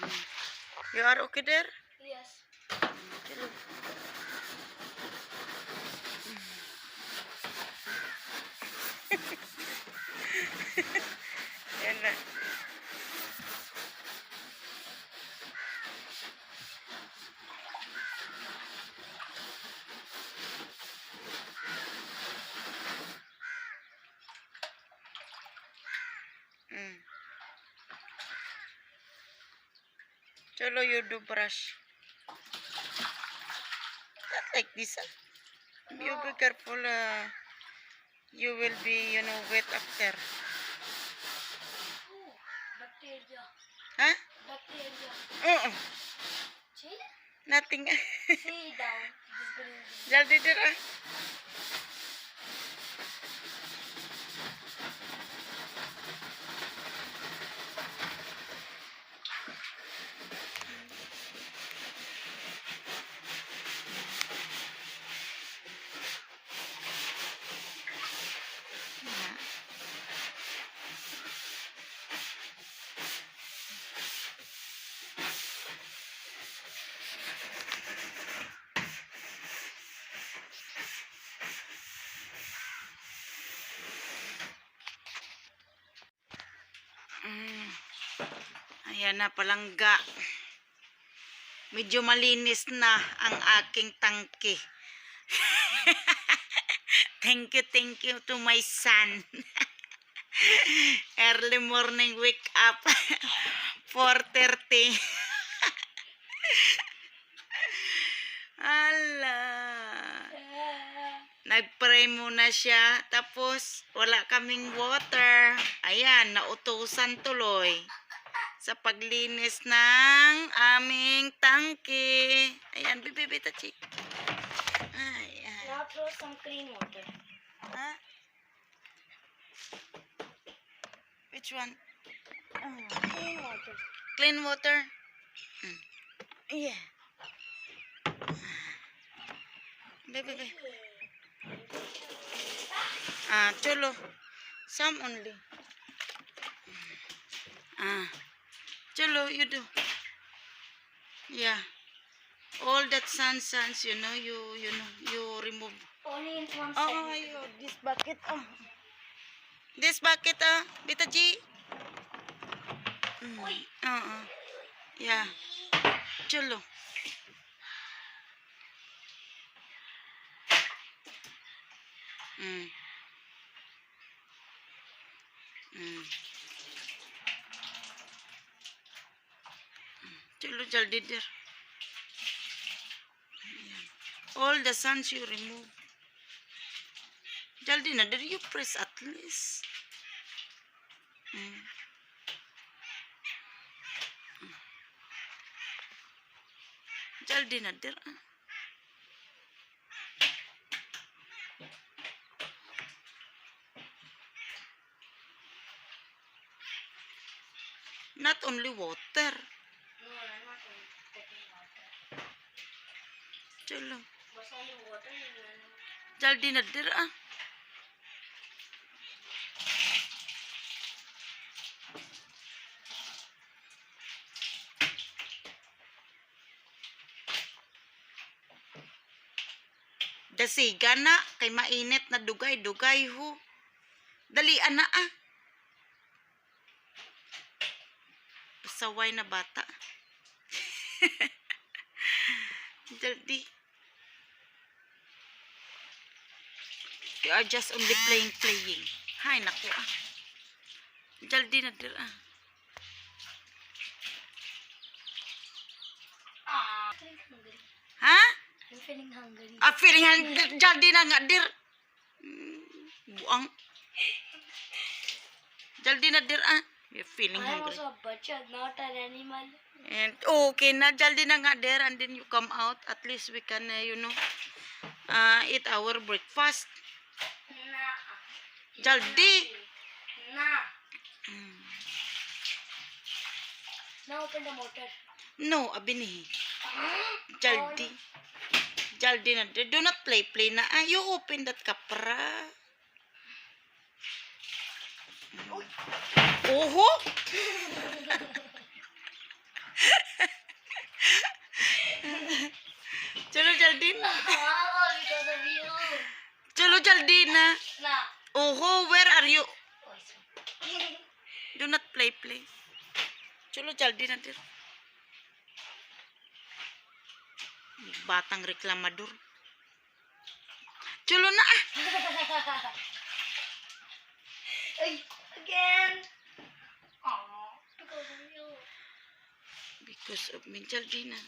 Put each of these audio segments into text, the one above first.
You are okay there? Yes. Chalo. Yan na. Chalo, you do brush. Not like this. ah. You be careful. Uh, you will be, you know, wet after. Oh, bacteria. Huh? Bacteria. Oo. See? Nothing. See down. Jaldi dira. Ayan na, palangga. Medyo malinis na ang aking tangke. thank you, thank you to my son. Early morning wake up. 4.30. Ala. Nagpray muna siya. Tapos, wala kaming water. Ayan, nautusan tuloy. Sa paglinis ng aming tangke. Ayan, bibi, tachi. Ayan. Now throw some clean water. Ha? Which one? Oh, Clean water. clean water? Mm. Yeah. Baby, baby. Ah, cholo. Some only. Ah. Cholo, you do. Yeah. All that sun suns, you know, you you know, you remove. Only in one Oh, ayo, this bucket. Oh. This bucket, ah. Bita G. Mm. Oo. Yeah. Cholo. Mm. Mm. Cholo, jaldi der. Ayan. All the suns you remove. Jaldi na der, you press at least. Mm. Der. ah. Not only water. No, I'm not taking water. Chalo. But only water Jaldi na der ah. Dasiga na, kay mainit na dugay-dugay ho. Dalian na ah. Pasaway na bata. Jaldi. You are just only playing, playing. Hay, naku ah. Jaldi na dir ah. I'm feeling hungry. Ha? I'm feeling hungry. Ah, feeling han, jaldi na nga dir. Hmm, Buang. Jaldi na dir ah. You're feeling I hungry. also a butcher, not an animal. And okay na, jaldi na nga there and then you come out. At least we can, uh, you know, uh, eat our breakfast. jadi nah. no abi nih jadi jadi nanti do not play play na ayo open that kapra oh Celo Jaldina. Celo Jaldina. Nah. Oh, where are you? Do not play, play. Chulo, Jaldina dir. Batang reklamador. Chulo na ah. Again. Aww, because of you. Because of me, Jaldina.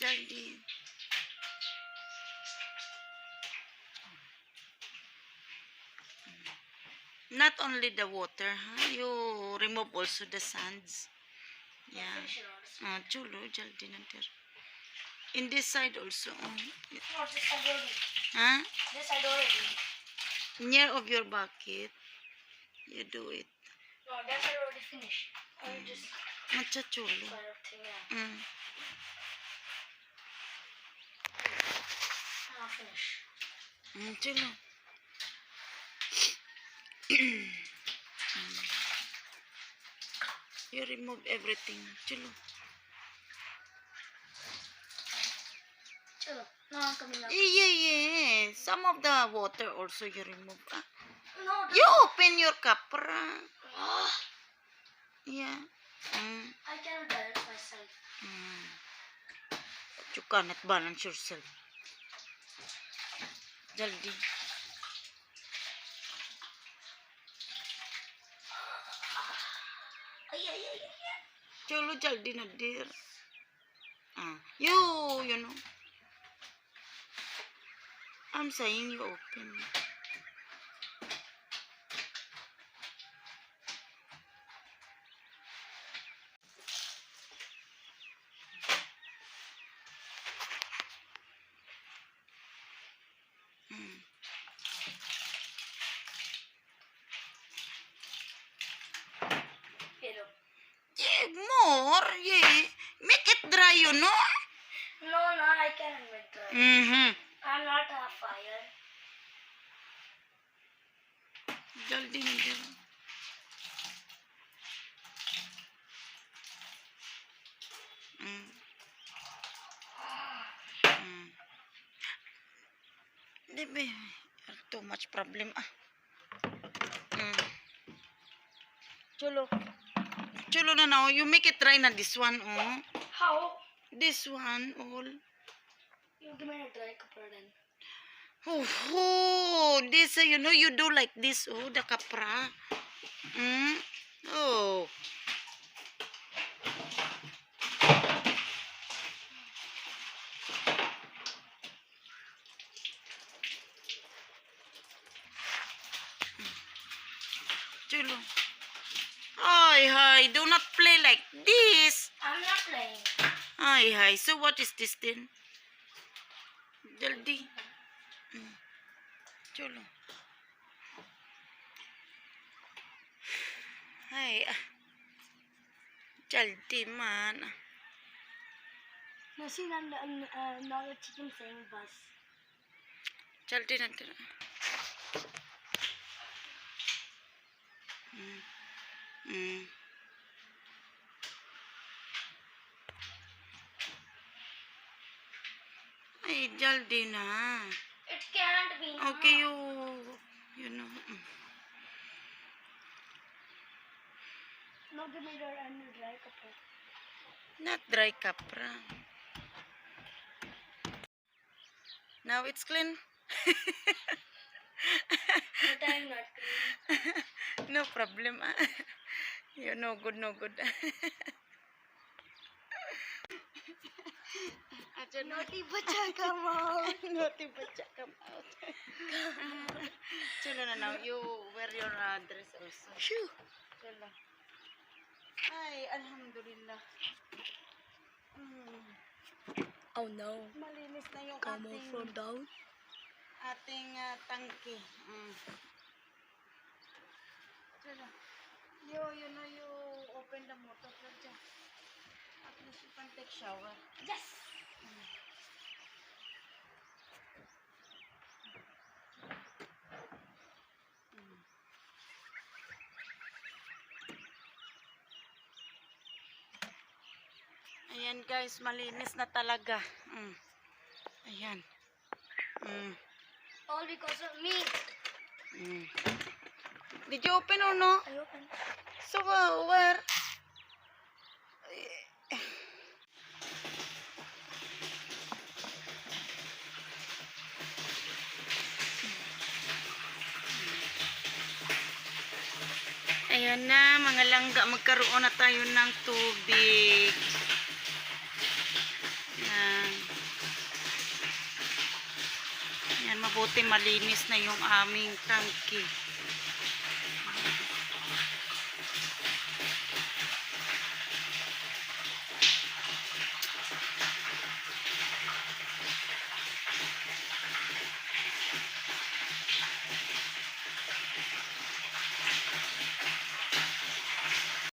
Jaldina. Not only the water, huh? You remove also the sands. Yeah. Ah, chulo, Jaldina dir. In this side also. oh. No, this side already. Huh? This side already. Near of your bucket. You do it. No, that side already finished. I just Macha chulo. kind of thing, yeah. Mm. Now finish. Mm, chulo. Mm. You remove everything. Chulo. Chalo. No, I'm coming up. Yeah, yeah, yeah. Some of the water also you remove. Ah. No, You open your kapra. Ah, Yeah. Mm. I cannot balance myself. Mm. You cannot balance yourself. Jaldi. Ay. Cholo jaldi na dear. Ah, you, you know. I'm saying you open. Mm. Yeah, more. Yeah. Make it dry, you know. no, no, I cannot make that. Mm-hmm. I'm not a fire. Jaldi na dear. Mm. Mm. Di ba, too much problem ah. Mm. Chulo. Chulo na now. You make it try na this one, oh. How? This one, all. You give me a dry kapra then. Oh, oh, this, uh, you know, you do like this, oh, the kapra. Mm? Oh. Chulo. Ay, hi, do not play like this. I'm not playing. Ay, hi, so what is this then? Jaldi. চলো হায় চলতি মান Nasi dan eh, another eh, chicken saying bus. चलती Ay, jaldi na. Huwag kayo, you know. Magamilar mm. ano, dry capra. Not dry capra. Now it's clean. But I'm not clean. no problem. Ah. you no good, no good. Aja Naughty bacha come out. Naughty bacha come out. Na now. You wear your uh, dress also. Shoo. Chulo. Ay, alhamdulillah. Mm, Oh no. malinis na yung Come ating, from down. ating uh, tangke. Mm. Chulo. You, you know, you open the motor for dyan. At least you can take shower. Yes. Ayan guys, malinis na talaga. Mm. Ayan. Mm. All because of me. Mm. Did you open or no? I opened. So uh, where? Ayan na, mga langga, magkaroon na tayo ng tubig. Mabuti malinis na yung aming tangki.